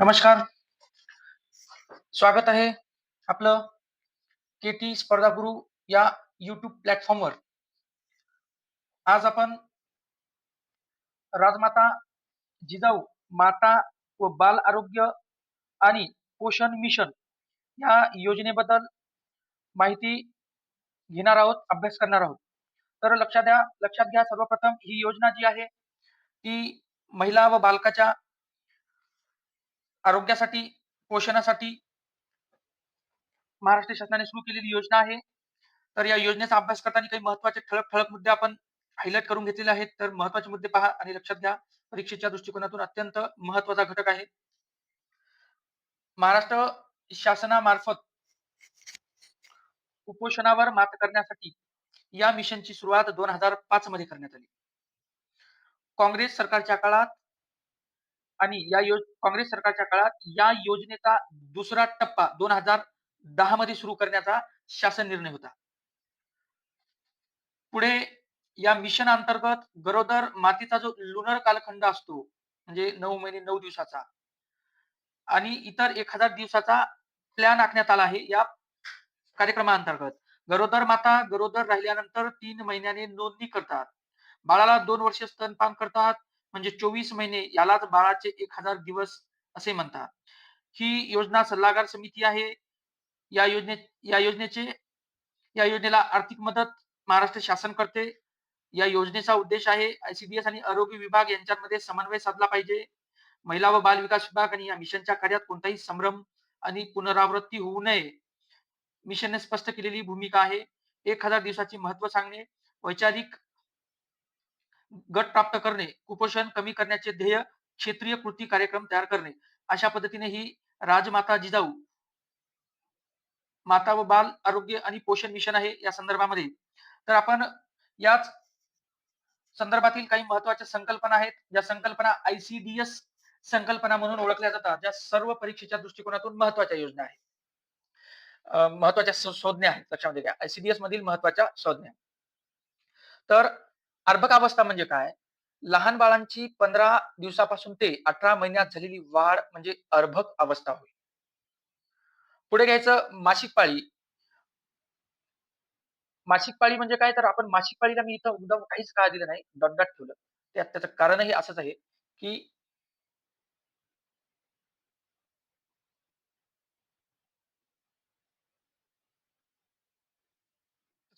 नमस्कार. स्वागत आहे आपलं के-टी स्पर्धा गुरु या युट्यूब प्लॅटफॉर्मवर. आज आपण राजमाता जिजाऊ माता व बाल आरोग्य आणि पोषण मिशन या योजनेबद्दल माहिती घेणार आहोत, अभ्यास करणार आहोत. तर लक्षात द्या लक्षात घ्या सर्वप्रथम ही योजना जी आहे, ती महिला व बालकाच्या आरोग्यासाठी, पोषणासाठी महाराष्ट्र शासनाने सुरू केलेली योजना आहे. तर या योजनेचा अभ्यास करताना काही महत्त्वाचे ठळक-ठळक मुद्दे आपण हायलाइट करून घेतलेले आहेत. तर महत्त्वाचे मुद्दे पहा आणि लक्षात घ्या. परीक्षेच्या दृष्टिकोनातून अत्यंत महत्त्वाचा घटक आहे. महाराष्ट्र शासनामार्फत कुपोषणावर मात करण्यासाठी या मिशनची सुरुवात 2005 मध्ये करण्यात आली. काँग्रेस सरकारच्या काळात आणि या योज काँग्रेस सरकारच्या काळात या योजनेचा दुसरा टप्पा 2010 मध्ये सुरू करण्याचा शासन निर्णय होता. पुढे या मिशन अंतर्गत गरोदर मातीचा जो लुनर कालखंड असतो, म्हणजे नऊ महिने नऊ दिवसाचा आणि इतर एक हजार दिवसाचा प्लॅन आखण्यात आला आहे या कार्यक्रमाअंतर्गत. गरोदर माता गरोदर राहिल्यानंतर तीन महिन्याने नोंदणी करतात. बाळाला दोन वर्ष स्तनपान करतात म्हणजे 24 महिने यालाच बाळाचे एक हजार दिवस असे म्हणतात. ही योजना सल्लागार समिती आहे. या योजने या योजनेचे या योजनेला आर्थिक मदत महाराष्ट्र शासन करते. या योजनेचा उद्देश आहे आयसीडीएस आणि आरोग्य विभाग यांच्यामध्ये समन्वय साधला पाहिजे. महिला व बाल विकास विभाग आणि या मिशनच्या कार्यात कोणताही संभ्रम आणि पुनरावृत्ती होऊ नये. मिशनने स्पष्ट केलेली भूमिका आहे. एक हजार दिवसाचे महत्त्व सांगणे, वैचारिक गट प्राप्त करणे, कुपोषण कमी करण्याचे ध्येय, क्षेत्रीय कृती कार्यक्रम तयार करणे. अशा पद्धतीने ही राजमाता जिजाऊ माता व बाल आरोग्य आणि पोषण मिशन आहे या संदर्भामध्ये. तर आपण याच संदर्भातील काही महत्त्वाच्या संकल्पना आहेत. ज्या संकल्पना आयसीडीएस संकल्पना म्हणून ओळखल्या जातात. ज्या सर्व परीक्षेच्या दृष्टिकोनातून महत्त्वाच्या योजना आहेत. महत्त्वाच्या संज्ञा आहेत लक्षामध्ये घ्या. आयसीडीएस मधील महत्त्वाच्या संज्ञा. तर अर्भकावस्था म्हणजे काय? लहान बाळांची 15 दिवसापासून ते 18 महिन्यात झालेली वाढ म्हणजे अर्भक अवस्था होय. पुढे घ्यायचं मासिक पाळी. मासिक पाळी म्हणजे काय? तर आपण मासिक पाळीला मी इथं मुद्दाम काहीच काळ दिलं नाही. डॉट डॉट ठेवलं. त्यात त्याचं कारणही असंच आहे, की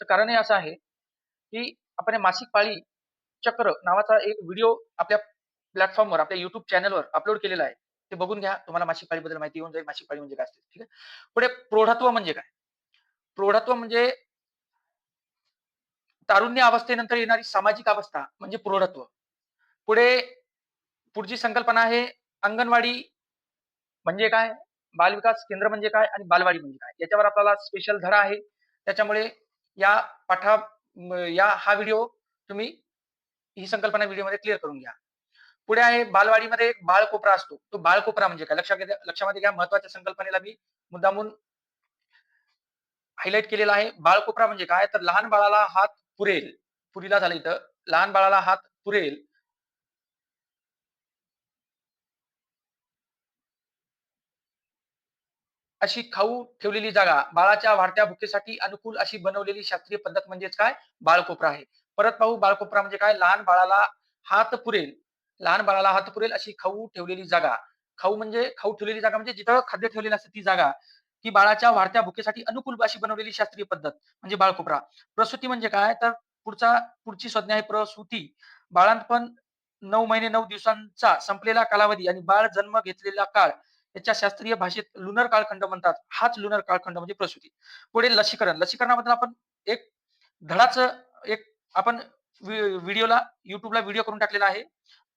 कारण हे असं आहे, की आपण मासिक पाळी चक्र नावाचा एक व्हिडिओ आपल्या प्लॅटफॉर्मवर, आपल्या युट्यूब चॅनलवर अपलोड केलेला आहे. ते बघून घ्या. तुम्हाला मासिक पाळीबद्दल माहिती येऊन जाईल. मासिक पाळी म्हणजे काय असते. ठीक आहे. पुढे प्रौढत्व म्हणजे काय? प्रौढत्व म्हणजे तारुण्य अवस्थेनंतर येणारी सामाजिक अवस्था म्हणजे प्रौढत्व. पुढे पुढची संकल्पना आहे अंगणवाडी म्हणजे काय? बालविकास केंद्र म्हणजे काय? आणि बालवाडी म्हणजे काय? याच्यावर आपल्याला स्पेशल धडा आहे. त्याच्यामुळे या पाठा या हा व्हिडिओ तुम्ही ही संकल्पना व्हिडिओमध्ये क्लिअर करून घ्या. पुढे आहे बालवाडीमध्ये एक बाळकोपरा असतो. तो बाळकोपरा म्हणजे काय? लक्षात लक्षामध्ये घ्या महत्त्वाच्या संकल्पनेला मी मुद्दामून हायलाइट केलेला आहे. बाळकोपरा म्हणजे काय? तर लहान बाळाला हात पुरेल. पुरीला झालं इथं. लहान बाळाला हात पुरेल अशी खाऊ ठेवलेली जागा, बाळाच्या वाढत्या भुकेसाठी अनुकूल अशी बनवलेली शास्त्रीय पद्धत म्हणजेच काय? बाळकोपरा आहे. परत पाहू बाळकोपरा म्हणजे काय? लहान बाळाला हात पुरेल. लहान बाळाला हात पुरेल अशी खाऊ ठेवलेली जागा. खाऊ म्हणजे खाऊ ठेवलेली जागा म्हणजे जिथं खाद्य ठेवलेलं असतं ती जागा. ती बाळाच्या वाढत्या भुकेसाठी अनुकूल अशी बनवलेली शास्त्रीय पद्धत म्हणजे बाळकोपरा. प्रसूती म्हणजे काय? तर पुढचा पुढची संज्ञा आहे प्रसूती. बाळंतपण 9 महिने नऊ दिवसांचा संपलेला कालावधी आणि बाळ जन्म घेतलेला काळ त्याच्या शास्त्रीय भाषेत लुनर काळखंड म्हणतात. हाच लुनर काळखंड म्हणजे प्रसूती. पुढे लसीकरण. लसीकरणाबद्दल आपण एक धडाच एक आपण व्हिडिओला युट्यूबला व्हिडिओ करून टाकलेला आहे.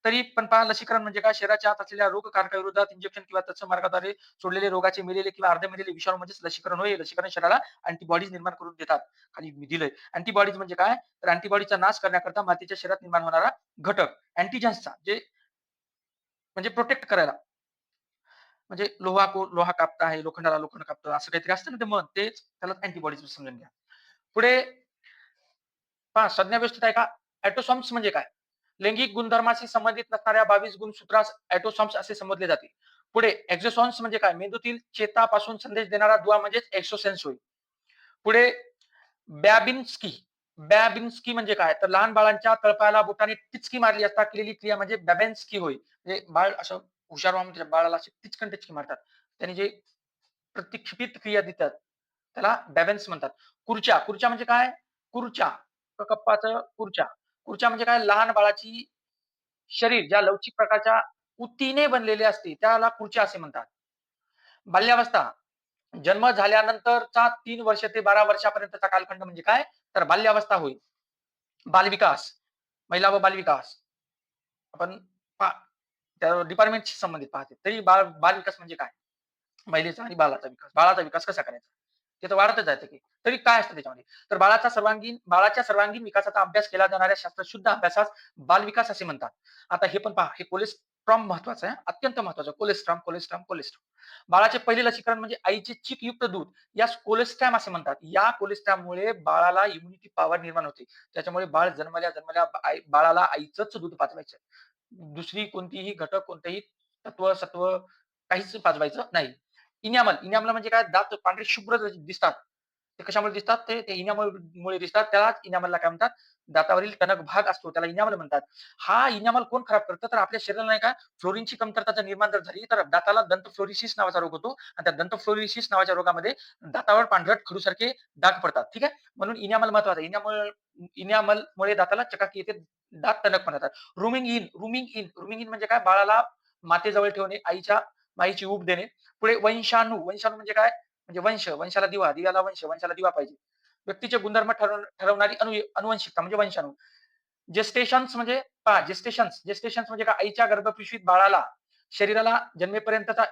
तरी पण पहा लसीकरण म्हणजे काय? शरीराच्या आत असलेल्या रोग कारकाविरोधात इंजेक्शन किंवा तत्सम मार्गाद्वारे सोडलेले रोगाचे मेलेले किंवा अर्धे मेलेले विषाणू म्हणजेच लसीकरण होय. लसीकरण शरीराला अँटीबॉडीज निर्माण करून देतात. खाली मी दिलंय. अँटीबॉडीज म्हणजे काय? तर अँटीबॉडीचा नाश करण्याकरता मातीच्या शरीरात निर्माण होणारा घटक अँटीजन्सचा जे म्हणजे प्रोटेक्ट करायला. म्हणजे लोहा को लोहा कापता आहे, लोखंडाला लोखंड कापतं असं काहीतरी असतं ना ते मन तेच त्याला अँटीबॉडीज समजून घ्या. पुढे पहा संज्ञा व्यवस्थित आहे का? ऍटोसॉम्स म्हणजे काय? लैंगिक गुणधर्माशी संबंधित नसणाऱ्या 22 गुणसूत्रास ऍटोसॉम्स असे संबोधले जाते. पुढे एक्झोसॉन्स म्हणजे काय मेंदूतील चेतापासून संदेश देणारा दुवा म्हणजेच एक्सोसेन्स होय पुढे बॅबिन्स्की बॅबिन्स्की म्हणजे काय तर लहान बाळांच्या तळपायाला बोटाने टिचकी मारली असता केलेली क्रिया म्हणजे बॅबेन्स्की होय म्हणजे बाळ असं हुशार व्हावं बाळाला असे टिचकन टिचकी मारतात. त्याने जे प्रतिक्षिपित क्रिया देतात त्याला बॅबेन्स म्हणतात. कुर्चा कुर्चा म्हणजे काय? कुर्चा कप्पाचं कुर्चा कुर्चा म्हणजे काय? लहान बाळाची शरीर ज्या लवचिक प्रकारच्या उतीने बनलेले असते त्याला कुर्चा असे म्हणतात. बाल्यावस्था जन्म झाल्यानंतरचा तीन वर्ष ते बारा वर्षापर्यंतचा कालखंड म्हणजे काय? तर बाल्यावस्था होईल बालविकास महिला व बालविकास. आपण त्या डिपार्टमेंटशी संबंधित पाहते. तरी बाल विकास म्हणजे काय? महिलेचा आणि बाळाचा विकास. बाळाचा विकास कसा करायचा? ते तर वाढतच जाते की. तरी काय असतं त्याच्यामध्ये? तर बाळाचा सर्वांगीण बाळाच्या सर्वांगीण विकासाचा अभ्यास केला जाणाऱ्या शास्त्रशुद्ध अभ्यासास बालविकास असे म्हणतात. आता हे पण पहा. हे कोलेस्ट्रॉम महत्वाचं आहे. अत्यंत महत्वाचं. कोलेस्ट्रॉम कोलेस्ट्रॉम कोलेस्ट्रॉम बाळाचे पहिले लसीकरण म्हणजे आईचे चिक युक्त दूध. यास कोलेस्ट्रॅम असे म्हणतात. या कोलेस्ट्रॅममुळे बाळाला इम्युनिटी पॉवर निर्माण होते. त्याच्यामुळे बाळ जन्मल्या जन्मल्या आई- बाळाला आईचंच दूध पाचवायचं दुसरी कोणतीही घटक कोणतेही तत्व सत्व काहीच पाजवायचं नाही. इन्यामल इन्यामल म्हणजे काय? दात पांढरे शुभ्र दिसतात. ते कशामुळे दिसतात? ते ते इनामलमुळे दिसतात. त्यालाच इन्यामलला काय म्हणतात? दातावरील टणक भाग असतो. त्याला इन्यामल म्हणतात. हा इन्यामल कोण खराब करतं? तर आपल्या शरीराला नाही का? फ्लोरीनची कमतरता जर निर्माण जर झाली तर दाताला दंत फ्लोरिसिस नावाचा रोग होतो. आणि त्या दंत फ्लोरिसिस नावाच्या रोगामध्ये दातावर पांढरट खडूसारखे डाग पडतात. ठीक आहे? म्हणून इन्यामल महत्त्वाचा इन्यामल इन्यामलमुळे दाताला चकाकी येते. दात टणक म्हणतात rooming in rooming in. Rooming in म्हणजे काय? बाळाला मातेजवळ ठेवणे आईच्या माईची ऊब देणे. पुढे वंशाणू. वंशाणू म्हणजे काय? म्हणजे वंश वंशाला दिवा दिव्याला वंश वंशाला दिवा पाहिजे. व्यक्तीचे गुणधर्म ठरवणारी अनु अनुवंशिकता म्हणजे वंशाणू. जेस्टेशन्स म्हणजे पहा जेस्टेशन्स जेस्टेशन्स म्हणजे का आईच्या गर्भपिशवीत बाळाला शरीराला जन्मेपर्यंतचा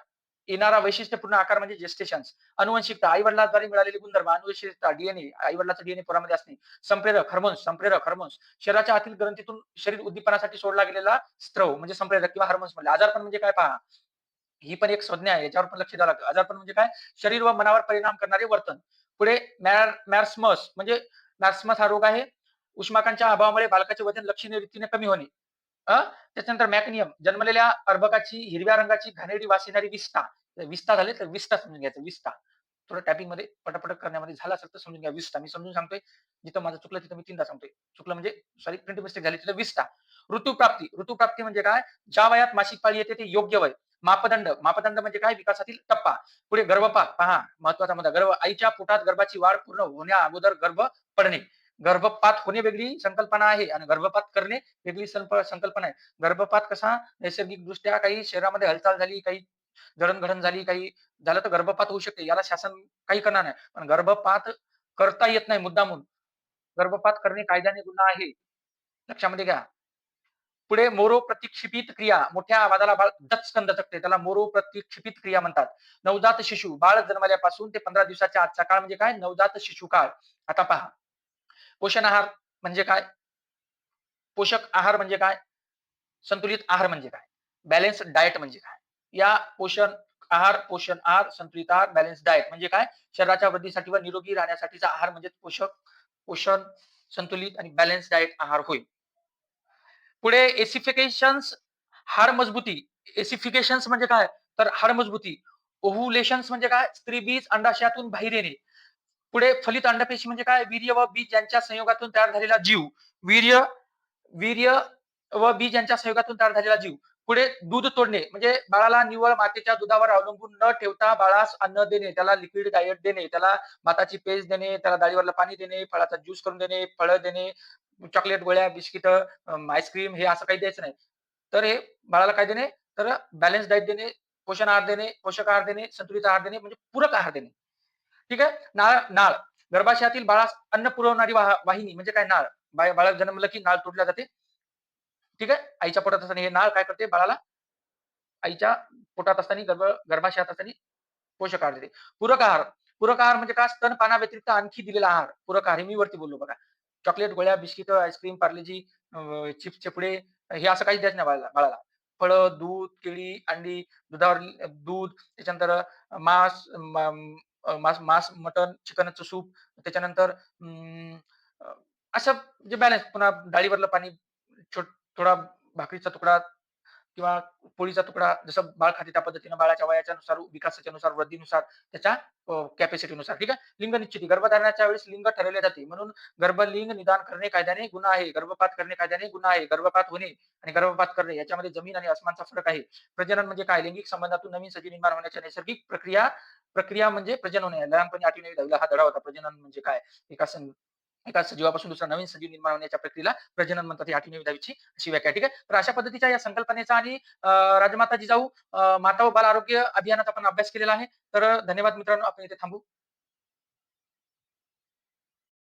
येणारा वैशिष्ट्यपूर्ण आकार म्हणजे जेस्टेशन्स. अनुवंशिकता आई वडिलाद्वारे मिळालेली गुणधर्म अनुवंशिकता डीएनए आई वडिलाचा डीएनए पुरामध्ये असणे. संप्रेरक हार्मोन्स संप्रेरक हार्मोन्स शरीराच्या आतील ग्रंथीतून शरीर उद्दीपनासाठी सोडला गेलेला स्त्रव म्हणजे संप्रेरक किंवा हार्मोन्स म्हणजे आजारपण म्हणजे काय पहा? ही पण एक संज्ञा आहे याच्यावर पण लक्ष द्यावं लागतं. आजारपण म्हणजे काय? शरीर व मनावर परिणाम करणारे वर्तन. पुढे मॅर मॅर्समस म्हणजे मॅर्समस हा रोग आहे. उष्माकांच्या अभावामुळे बालकाचे वजन लक्षणीय रीतीने कमी होणे. त्याच्यानंतर मॅकनियम जन्मलेल्या अर्भकाची हिरव्या रंगाची घाणेरडी वास येणारी विस्ता विस्ता झाले तर विस्ता समजून घ्यायचं विस्ता थोडं टॅपिंगमध्ये पटापट करण्यामध्ये झालं असेल तर समजून घ्या विस्ता मी समजून सांगतोय जिथं माझं चुकलं तिथं मी तीनदा सांगतोय. चुकलं म्हणजे सॉरी प्रिंट मिस्टेक झाली तिथं विस्ता ऋतुप्राप्ती. ऋतुप्राप्ती म्हणजे काय? ज्या वयात मासिक पाळी येते ते योग्य वय. मापदंड. मापदंड म्हणजे काय? विकासातील टप्पा. पुढे गर्भपात पहा महत्त्वाचा मुद्दा. गर्भ आईच्या पोटात गर्भाची वाढ पूर्ण होण्या अगोदर गर्भ पडणे. गर्भपात होणे वेगळी संकल्पना आहे आणि गर्भपात करणे वेगळी संकल्पना आहे. गर्भपात कसा? नैसर्गिक दृष्ट्या काही शरीरामध्ये हालचाल झाली काही जडणघडण झाली काही झालं तर गर्भपात होऊ शकते. याला शासन काही करणार नाही. पण गर्भपात करता येत नाही मुद्दामून. गर्भपात करणे कायद्याने गुन्हा आहे. लक्षामध्ये घ्या. पुढे मोरो प्रतिक्षिपित क्रिया मोठ्या आवाजाला बाळ दचकन दचकते त्याला मोरो प्रतिक्षिपित क्रिया म्हणतात. नवजात शिशु बाळ जन्मल्यापासून ते पंधरा दिवसाच्या आजचा काळ म्हणजे काय? नवजात शिशु काळ. आता पहा. पोषण आहार म्हणजे काय? पोषक आहार म्हणजे काय? संतुलित आहार म्हणजे काय? बॅलन्स डाएट म्हणजे काय? या पोषण आहार पोषण आहार संतुलित आहार बॅलन्स डाएट म्हणजे काय? शरीराच्या वृद्धीसाठी व निरोगी राहण्यासाठीचा आहार म्हणजे पोषक पोषण संतुलित आणि बॅलन्स डाएट आहार होय. पुढे एसिफिकेशन हार मजबूती. एसिफिकेशन म्हणजे काय? तर हार मजबूती. ओव्हुलेशन्स म्हणजे काय? स्त्री बीज अंडाशयातून बाहेर येणे. पुढे फलित अंडपेशी म्हणजे काय? वीर्य व बीज यांच्या संयोगातून तयार झालेला जीव. वीर्य वीर्य व बीज यांच्या संयोगातून तयार झालेला जीव. पुढे दूध तोडणे म्हणजे बाळाला निव्वळ मातेच्या दुधावर अवलंबून न ठेवता बाळास अन्न देणे त्याला लिक्विड डायट देणे त्याला माताची पेज देणे त्याला डाळीवरला पाणी देणे फळाचा ज्यूस करून देणे फळं देणे चॉकलेट गोळ्या बिस्किट आईस्क्रीम हे असं काही द्यायचं नाही. तर हे बाळाला काय देणे? तर बॅलन्स डाईट देणे पोषण आहार देणे पोषक आहार देणे संतुलित आहार देणे म्हणजे पूरक आहार देणे. ठीक आहे? नाळ नाळ. गर्भाशयातील बाळास अन्न पुरवणारी वाहिनी म्हणजे काय नाळ? बाळा जन्मलं की नाळ तोडल्या जाते. ठीक आहे? आईच्या पोटात असताना हे नाळ काय करते बाळाला? आईच्या पोटात असताना गर्भ गर्भाशयात असताना पोषक आहार देते. पूरक आहार. पूरक आहार म्हणजे काय स्तनपाना व्यतिरिक्त आणखी दिलेला आहार. पूरक आहार हे मी वरती बोललो बघा. चॉकलेट गोळ्या बिस्किट आईस्क्रीम पार्लेजी चिप्स पुढे हे असं काही द्यायचं नाही बाळाला बाळाला. फळं दूध केळी अंडी दुधावर दूध त्याच्यानंतर मांस मास मास मांस मांस मटन चिकनचं सूप त्याच्यानंतर अं, असं म्हणजे बॅलन्स पुन्हा डाळीवरलं पाणी छोट थोडा भाकरीचा तुकडा किंवा पोळीचा तुकडा जसं बाळ खाते त्या पद्धतीनं बाळाच्या वयाच्या नुसार, विकासाच्या नुसार, वृद्धीनुसार त्याच्या कॅपॅसिटीनुसार ठीक आहे. लिंग निश्चिती गर्भधारणाच्या वेळेस लिंग ठरवले जाते म्हणून गर्भलिंग निदान करणे कायद्याने गुन्हा आहे. गर्भपात करणे कायद्याने गुन्हा आहे. गर्भपात होणे आणि गर्भपात करणे याच्यामध्ये जमीन आणि आसमानचा फरक आहे. प्रजनन म्हणजे काय? लैंगिक संबंधातून नवीन सजीव निर्माण होण्याच्या नैसर्गिक प्रक्रिया प्रक्रिया म्हणजे प्रजनन होणे. लहानपणी 8वी 9वी 10वी हा धडा होता. प्रजनन म्हणजे काय? एका एका सजीवापासून दुसरा नवीन सजीव निर्माण होण्याच्या प्रक्रियेला प्रजनन म्हणतात. ही 8वी 9वी 10वी अशी व्याख्या ठीक आहे. तर अशा पद्धतीच्या या संकल्पनेचा आणि राजमाता जिजाऊ माता व बाल आरोग्य अभियानाचा आपण अभ्यास केलेला आहे. तर धन्यवाद मित्रांनो. आपण इथे थांबू.